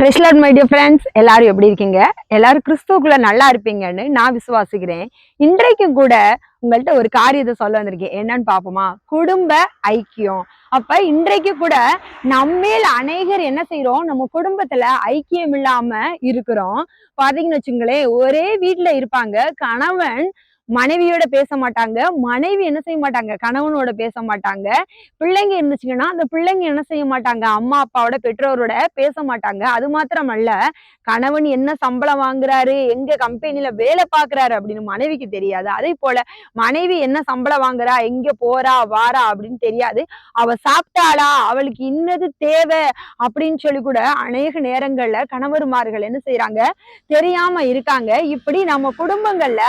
பிரெஸ்லாட் my dear friends எல்லாரும் எப்படி இருக்கீங்க? எல்லாரும் கிறிஸ்துவுக்குள்ள நல்லா இருப்பீங்கன்னு நான் விசுவாசிக்கிறேன். இன்றைக்கும் கூட உங்கள்கிட்ட ஒரு காரியத்தை சொல்ல வந்திருக்கேன். என்னன்னு பார்ப்போமா? குடும்ப ஐக்கியம். அப்ப இன்றைக்கு கூட நம்மேல் அநேகர் என்ன செய்யறோம் நம்ம குடும்பத்துல ஐக்கியம் இல்லாம இருக்கிறோம். பாத்தீங்கன்னு வச்சுங்களேன் ஒரே வீட்டுல இருப்பாங்க. கணவன் மனைவியோட பேச மாட்டாங்க. மனைவி என்ன செய்ய மாட்டாங்க? கணவனோட பேச மாட்டாங்க. பிள்ளைங்க இருந்துச்சுங்கன்னா அந்த பிள்ளைங்க என்ன செய்ய மாட்டாங்க? அம்மா அப்பாவோட பெற்றோரோட பேச மாட்டாங்க. அது மாத்திரம் அல்ல கணவன் என்ன சம்பளம் வாங்குறாரு? எங்க கம்பெனில வேலை பாக்குறாரு அப்படின்னு மனைவிக்கு தெரியாது. அதே போல மனைவி என்ன சம்பளம் வாங்குறா? எங்க போறா? வாரா? அப்படின்னு தெரியாது. அவ சாப்பிட்டாளா? அவளுக்கு இன்னது தேவை அப்படின்னு சொல்லி கூட அநேக நேரங்கள்ல கணவருமார்கள் என்ன செய்யறாங்க தெரியாம இருக்காங்க. இப்படி நம்ம குடும்பங்கள்ல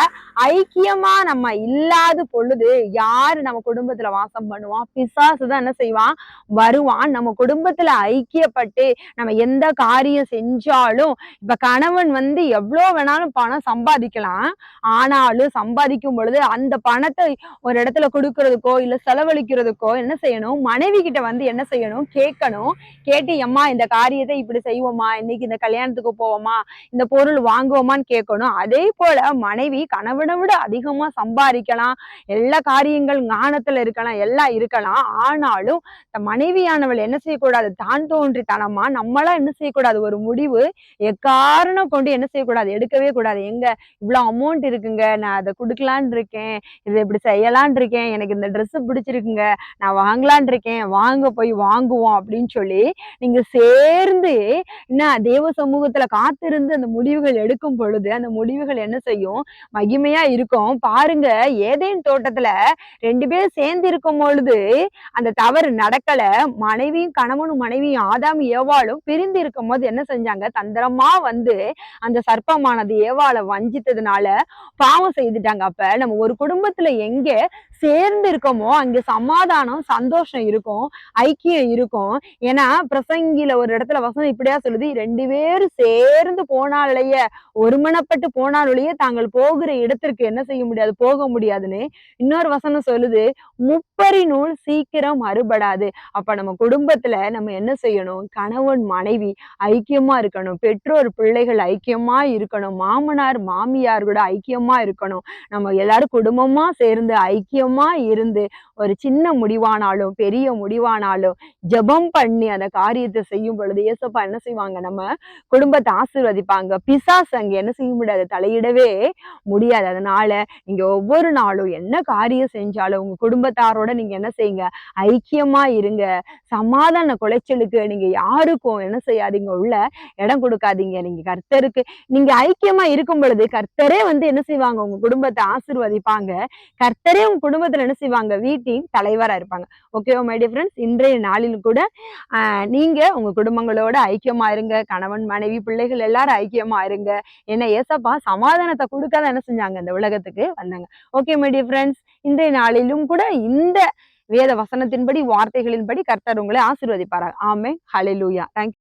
ஐக்கிய ஐக்கியமா நம்ம இல்லாத பொழுது யாரு நம்ம குடும்பத்துல வாசம் பண்ணுவான் பிசாசு தான் என்ன செய்வான் வருவான். நம்ம குடும்பத்துல ஐக்கியப்பட்டு நம்ம எந்த காரியம் செஞ்சாலும் இப்ப கணவன் வந்து எவ்வளவு வேணாலும் பணம் சம்பாதிக்கலாம். ஆனாலும் சம்பாதிக்கும் பொழுது அந்த பணத்தை ஒரு இடத்துல கொடுக்கறதுக்கோ இல்ல செலவழிக்கிறதுக்கோ என்ன செய்யணும்? மனைவி கிட்ட வந்து என்ன செய்யணும்? கேட்கணும். கேட்டு எம்மா இந்த காரியத்தை இப்படி செய்வோமா? இன்னைக்கு இந்த கல்யாணத்துக்கு போவோமா? இந்த பொருள் வாங்குவோமான்னு கேட்கணும். அதே போல மனைவி கணவனை விட அதிகமாக சம்பாதிக்கலாம். எல்லா காரியங்கள் ஞானத்தில் இருக்கலாம் எல்லாம் இருக்கலாம். ஆனாலும் இந்த மனைவியானவள் என்ன செய்யக்கூடாது? தான் தோன்றித்தனமா நம்மளாம் என்ன செய்யக்கூடாது? ஒரு முடிவு எக்காரணம் கொண்டு என்ன செய்யக்கூடாது? எடுக்கவே கூடாது. எங்க இவ்வளோ அமௌண்ட் இருக்குங்க நான் அதை கொடுக்கலான் இருக்கேன். இதை இப்படி செய்யலான் இருக்கேன். எனக்கு இந்த ட்ரெஸ்ஸு பிடிச்சிருக்குங்க நான் வாங்கலான் இருக்கேன். வாங்க போய் வாங்குவோம் அப்படின்னு சொல்லி நீங்க சேர்ந்து என்ன தேவ சமூகத்துல காத்திருந்து அந்த முடிவுகள் எடுக்கும் பொழுது அந்த முடிவுகள் என்ன செய்யும்? மகிமையா இருக்கும். பாருங்க ஏதேன் தோட்டத்துல ரெண்டு பேரும் சேர்ந்து இருக்கும் பொழுது அந்த தவறு நடக்கல. மனைவியும் கணவனும் மனைவியும் ஆதாம் ஏவாளும் பிரிந்து இருக்கும் போது என்ன செஞ்சாங்க? தந்திரமா வந்து அந்த சர்ப்பமானது ஏவாளை வஞ்சித்ததுனால பாவம் செய்துட்டாங்க. அப்ப நம்ம ஒரு குடும்பத்துல எங்க சேர்ந்து இருக்கோமோ அங்க சமாதானம் சந்தோஷம் இருக்கும் ஐக்கியம் இருக்கும். ஏன்னா பிரசங்கில ஒரு இடத்துல வசனம் இப்படியா சொல்லுது ரெண்டு பேரும் சேர்ந்து போனாலேயே ஒருமனப்பட்டு போனாலேயே தாங்கள் போகிற இடத்திற்கு என்ன செய்ய முடியாது போக முடியாதுன்னு இன்னொரு வசனம் சொல்லுது முப்பரி நூல் சீக்கிரம் அறுபடாது. அப்ப நம்ம குடும்பத்துல நம்ம என்ன செய்யணும்? கணவன் மனைவி ஐக்கியமா இருக்கணும் பெற்றோர் பிள்ளைகள் ஐக்கியமா இருக்கணும் மாமனார் மாமியார் கூட ஐக்கியமா இருக்கணும். நம்ம எல்லாரும் குடும்பமா சேர்ந்து ஐக்கியமா இருந்து ஒரு சின்ன முடிவானாலும் பெரிய முடிவானாலும் ஜெபம் பண்ணி அந்த காரியத்தை செய்யும் பொழுது ஏசப்பா என்ன செய்வாங்க? நம்ம குடும்பத்தை ஆசீர்வதிப்பாங்க. பிசாஸ் அங்க என்ன செய்ய முடியாது? தலையிடவே முடியாது. அதனால நீங்க ஒவ்வொரு நாளும் என்ன காரியம் செஞ்சாலும் உங்க குடும்பத்தாரோட நீங்க என்ன செய்யுங்க? ஐக்கியமா இருங்க. சமாதான குலைச்சலுக்கு நீங்க யாருக்கும் என்ன செய்யாதீங்க. உள்ள இடம் கொடுக்காதீங்க. நீங்க கர்த்தருக்கு நீங்க ஐக்கியமா இருக்கும் பொழுது கர்த்தரே வந்து என்ன செய்வாங்க? உங்க குடும்பத்தை ஆசிர்வதிப்பாங்க. கர்த்தரே உங்க குடும்பத்துல என்ன செய்வாங்க? வீட்டின் தலைவரா இருப்பாங்க. ஓகேவா மை டியர் ஃப்ரெண்ட்ஸ் இன்றைய நாளில் கூட ஆஹ் நீங்க உங்க குடும்பங்களோட ஐக்கியமா இருங்க. கணவன் மனைவி பிள்ளைகள் எல்லாரும் ஐக்கியமா இருங்க. என்ன ஏசப்பா சமாதானத்தை கொடுக்காத என்ன செஞ்சாங்க இந்த உலகத்துக்கு? வந்தாங்க. ஓகே மை டியர் ஃப்ரெண்ட்ஸ் இன்றைய நாளிலும் கூட இந்த வேத வசனத்தின்படி வார்த்தைகளின்படி கர்த்தர் உங்களை ஆசீர்வதிப்பாராங்க ஆமே ஹalleluya தேங்க்